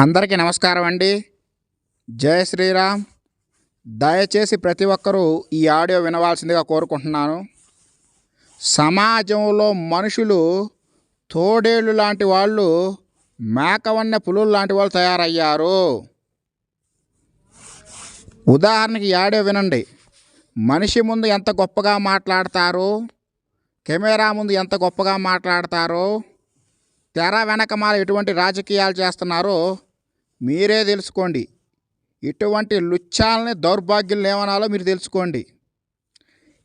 అందరికీ నమస్కారం అండి. జయ శ్రీరామ్. దయచేసి ప్రతి ఒక్కరూ ఈ ఆడియో వినవలసిందిగా కోరుకుంటున్నాను. సమాజంలో మనుషులు తోడేళ్ళు లాంటి వాళ్ళు మేకవన్నె పులులు లాంటి వాళ్ళు తయారయ్యారు. ఉదాహరణకి ఈ ఆడియో వినండి. మనిషి ముందు ఎంత గొప్పగా మాట్లాడతారు? కెమెరా ముందు ఎంత గొప్పగా మాట్లాడతారు? తెర వెనకమాల ఎటువంటి రాజకీయాలు చేస్తున్నారో మీరే తెలుసుకోండి. ఇటువంటి లుచ్చాలని దౌర్భాగ్యం లేవనాలో మీరు తెలుసుకోండి.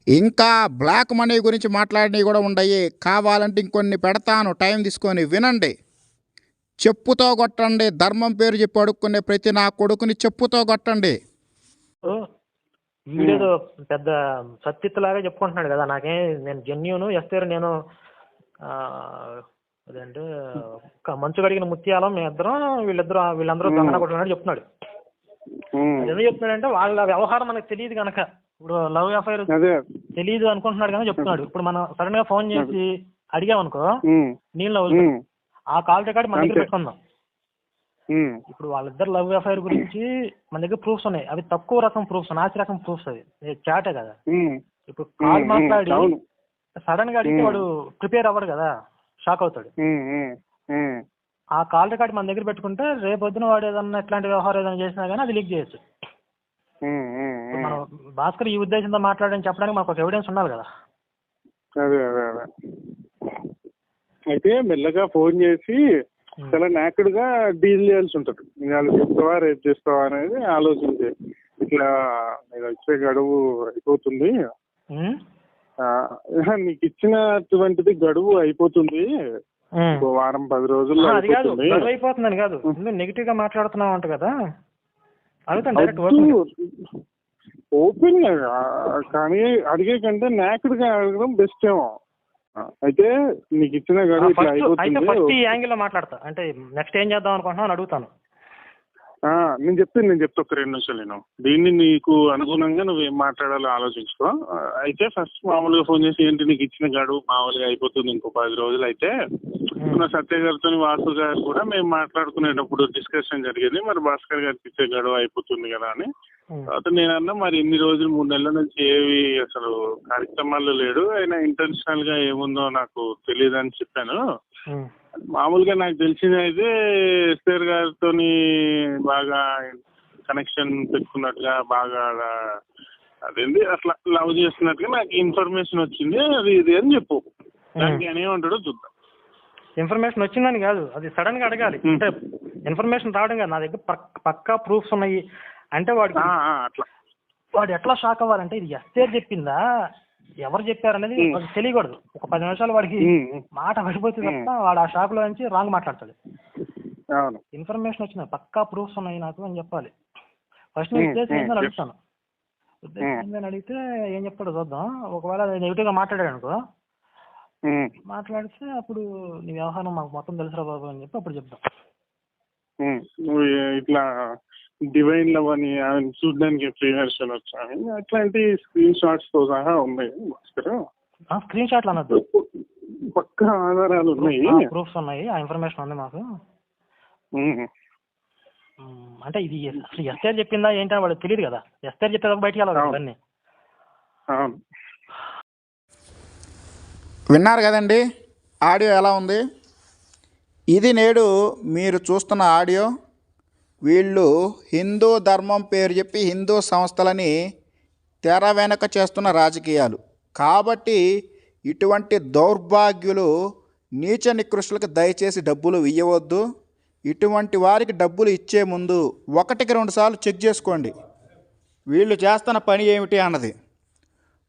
ఇంకా బ్లాక్ మనీ గురించి మాట్లాడినవి కూడా ఉండయి. కావాలంటే ఇంకొన్ని పెడతాను టైం తీసుకొని వినండి. చెప్పుతో కొట్టండి ధర్మం పేరు చెప్పి అడుక్కునే ప్రతి నా కొడుకుని చెప్పుతో కొట్టండి. వీడేదో పెద్ద సత్తిత్తులాగా చెప్పుకుంటున్నాడు కదా నాకే నేను జెన్యును ఎస్తారు నేను అదేంటి మంచు కడిగిన ముత్యాలం మీ ఇద్దరం వీళ్ళిద్దరు వీళ్ళందరూ దొంగన కొట్టుకున్నాడు చెప్తున్నాడు. ఎందుకు చెప్తున్నాడంటే వాళ్ళ వ్యవహారం మనకు తెలియదు కనుక ఇప్పుడు లవ్ అఫైర్ తెలియదు అనుకుంటున్నాడు కానీ చెప్తున్నాడు. ఇప్పుడు మనం సడన్గా ఫోన్ చేసి అడిగామనుకో నీళ్ళు ఆ కాల్ రికార్డ్ మన దగ్గర. పెట్టుకుందాం. ఇప్పుడు వాళ్ళిద్దరు లవ్ అఫైర్ గురించి మన దగ్గర ప్రూఫ్స్ ఉన్నాయి. అవి తక్కువ రకం ప్రూఫ్స్ నాసి రకం ప్రూఫ్స్ అవి. చాటే కదా. ఇప్పుడు కాల్ మాట్లాడి సడన్గా అడిగితే. వాడు ప్రిపేర్ అవ్వడు కదా. షాక్ అవుతాడు. ఆ. కాల్ రికార్డ్ మన దగ్గర పెట్టుకుంటే రేపు పొద్దున వాడు ఏదన్నా ఇట్లాంటి వ్యవహారం ఏదైనా చేసినా కానీ అది లీక్ చేయొచ్చు. మనం భాస్కర్ ఈ ఉద్దేశంతో మాట్లాడని చెప్పడానికి మనకు ఒక ఎవిడెన్స్ ఉండాలి కదా. అదే అదే అదే. అయితే మెల్లగా ఫోన్ చేసి. చాలా నాకుడుగా డీల్ చేయాల్సి ఉంటుంది. ఇవాళ చెప్తావా రేపు చేస్తావా అనేది ఆలోచించి. ఇట్లా నీకు వచ్చే గడువు అయిపోతుంది. నీకు ఇచ్చినటువంటిది గడువు అయిపోతుంది. వారం పది రోజుల్లో అది కాదు. అయిపోతుంది. గొడవ అయిపోతుందని కాదు. నువ్వు నెగిటివ్గా మాట్లాడుతున్నావు అంట కదా. అడుగుతాను డైరెక్ట్ ఓపెన్ ఓపెన్ కానీ అడిగే కంటే నాకుడ్గా అడగడం బెస్ట్ ఏమో. అయితే నీకు ఇచ్చిన గడువు అయితే ఫస్ట్ ఈ యాంగిల్లో మాట్లాడతా. అంటే నెక్స్ట్ ఏం చేద్దాం అనుకుంటున్నావు అని అడుగుతాను. నేను చెప్తాను నేను చెప్తా ఒక రెండు నిమిషాలు నేను. దీన్ని నీకు అనుగుణంగా నువ్వు ఏం మాట్లాడాలో ఆలోచించుకో. అయితే ఫస్ట్ మామూలుగా ఫోన్ చేసి ఏంటి నీకు ఇచ్చిన గడువు మామూలుగా అయిపోతుంది ఇంకో పది రోజులు అయితే మన సత్య గారితో వాసు గారు కూడా మేము మాట్లాడుకునేటప్పుడు డిస్కషన్ జరిగింది. మరి భాస్కర్ గారికి ఇచ్చే గడువు అయిపోతుంది కదా అని. తర్వాత నేను అన్నా మరి ఇన్ని రోజులు మూడు నెలల నుంచి ఏవి అసలు కార్యక్రమాల్లో లేడు. ఆయన ఇంటెన్షనల్గా ఏముందో నాకు తెలియదు అని చెప్పాను. మామూలుగా నాకు తెలిసింది అయితే ఎస్ఆర్ గారితో బాగా కనెక్షన్ పెట్టుకున్నట్టుగా బాగా అదేంటి అట్లా లవ్ చేస్తున్నట్టుగా నాకు ఇన్ఫర్మేషన్ వచ్చింది. అది ఇది అని చెప్పు. దానికి ఆయన ఏమంటాడో చూద్దాం. ఇన్ఫర్మేషన్ వచ్చిందని కాదు అది సడన్గా అడగాలి. అంటే ఇన్ఫర్మేషన్ రావడం కాదు. నా దగ్గర పక్- పక్కా ప్రూఫ్స్ ఉన్నాయి. అంటే వాడికి అట్లా. వాడు ఎట్లా షాక్ అవ్వాలంటే ఇది ఎస్ఏర్ చెప్పిందా? ఎవరు చెప్పారనేది. వాడికి తెలియకూడదు. ఒక పది నిమిషాలు వాడికి మాట పడిపోతుంది తప్ప వాడు ఆ షాక్లో నుంచి రాంగ్ మాట్లాడతాడు. ఇన్ఫర్మేషన్ వచ్చింది పక్కా ప్రూఫ్స్ ఉన్నాయి నాకు అని చెప్పాలి. ఫస్ట్ నేను ఉద్దేశం ఏందని. అడుగుతాను. ఉద్దేశం ఏందని అడిగితే ఏం చెప్తాడో చూద్దాం. ఒకవేళ నెగిటివ్గా మాట్లాడాడు అనుకో. మాట్లాడితే అప్పుడు నీ వ్యవహారం మాకు మొత్తం తెలుసురా బాబు అని చెప్పి అప్పుడు చెప్తాం. నువ్వు ఇట్లా డివైన్ లవ్ అని ఆయన చూడడానికి ఫ్రీ వెర్షన్ వచ్చాను అట్లాంటి స్క్రీన్ షాట్స్తో సహా ఉన్నాయి భాస్కర్ స్క్రీన్ షాట్లు అనొద్దు. పక్క ఆధారాలు ఉన్నాయి. ప్రూఫ్స్ ఉన్నాయి. ఆ ఇన్ఫర్మేషన్ ఉంది మాకు. అంటే ఇది అసలు ఎస్ఆర్ చెప్పిందా ఏంటో వాడు తెలియదు కదా. ఎస్ఆర్ చెప్పేదాకా బయటికి వెళ్ళాలి అవును. ఇవన్నీ. అవును. విన్నారు కదండి? ఆడియో ఎలా ఉంది? ఇది నేడు మీరు చూస్తున్న ఆడియో వీళ్ళు హిందూ ధర్మం పేరు చెప్పి హిందూ సంస్థలని తెర వెనక చేస్తున్న రాజకీయాలు. కాబట్టి ఇటువంటి దౌర్భాగ్యులు నీచ నికృష్టులకు దయచేసి డబ్బులు ఇవ్వవద్దు ఇటువంటి వారికి డబ్బులు ఇచ్చే ముందు ఒకటికి రెండు సార్లు చెక్ చేసుకోండి. వీళ్ళు చేస్తున్న పని ఏమిటి అన్నది.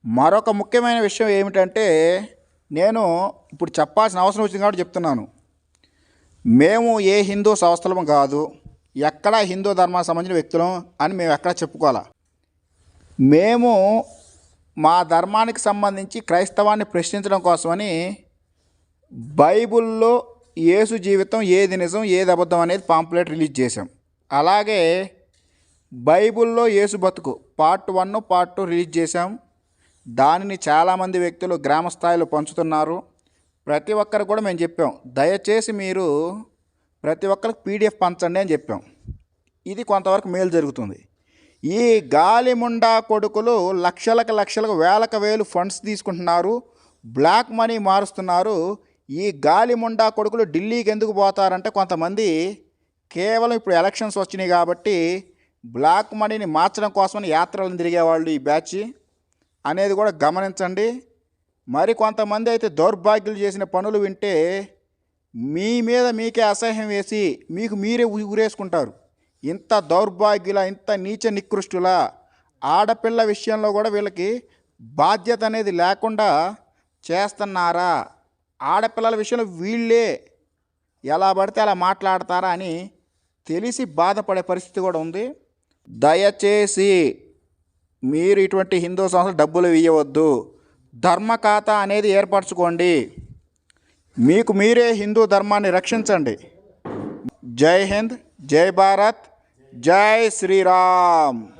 మరొక ముఖ్యమైన విషయం ఏమిటంటే నేను ఇప్పుడు చెప్పాల్సిన అవసరం వచ్చింది కాబట్టి చెప్తున్నాను. మేము ఏ హిందూ సంస్థలము కాదు. ఎక్కడా హిందూ ధర్మానికి సంబంధించిన వ్యక్తులం అని మేము ఎక్కడా చెప్పుకోవాలా? మేము మా ధర్మానికి సంబంధించి క్రైస్తవాన్ని ప్రశ్నించడం కోసమని బైబిల్లో యేసు జీవితం ఏది నిజం ఏది అబద్ధం అనేది పాంప్లెట్ రిలీజ్ చేశాం. అలాగే బైబిల్లో యేసు బతుకు part one part two release చేశాం. దానిని చాలామంది వ్యక్తులు గ్రామ స్థాయిలో పంచుతున్నారు. ప్రతి ఒక్కరు కూడా మేము చెప్పాం దయచేసి మీరు ప్రతి ఒక్కరికి పీడిఎఫ్ పంచండి అని చెప్పాం. ఇది కొంతవరకు మేలు జరుగుతుంది. ఈ గాలిముండా కొడుకులు లక్షలకు లక్షలకు వేలకు వేలు ఫండ్స్ తీసుకుంటున్నారు. బ్లాక్ మనీ మారుస్తున్నారు. ఈ గాలిముండా కొడుకులు ఢిల్లీకి ఎందుకు పోతారంటే కొంతమంది కేవలం ఇప్పుడు ఎలక్షన్స్ వచ్చినాయి కాబట్టి బ్లాక్ మనీని మార్చడం కోసమని యాత్రలను తిరిగేవాళ్ళు ఈ బ్యాచ్ అనేది కూడా గమనించండి. మరి కొంతమంది అయితే దౌర్భాగ్యులు చేసిన పనులు వింటే మీ మీద మీకే అసహ్యం వేసి మీకు మీరే ఉరేసుకుంటారు ఇంత దౌర్భాగ్యుల ఇంత నీచ నికృష్టుల ఆడపిల్ల విషయంలో కూడా వీళ్ళకి బాధ్యత అనేది లేకుండా చేస్తున్నారా? ఆడపిల్లల విషయంలో వీళ్ళే ఎలా పడితే అలా మాట్లాడతారా అని తెలిసి బాధపడే పరిస్థితి కూడా ఉంది. దయచేసి మీరు ఇటువంటి హిందూ సంస్థలు డబ్బులు ఇవ్వవద్దు ధర్మ ఖాతా అనేది ఏర్పరచుకోండి. మీకు మీరే హిందూ ధర్మాన్ని రక్షించండి. జై హింద్ జై భారత్ జై శ్రీరామ్.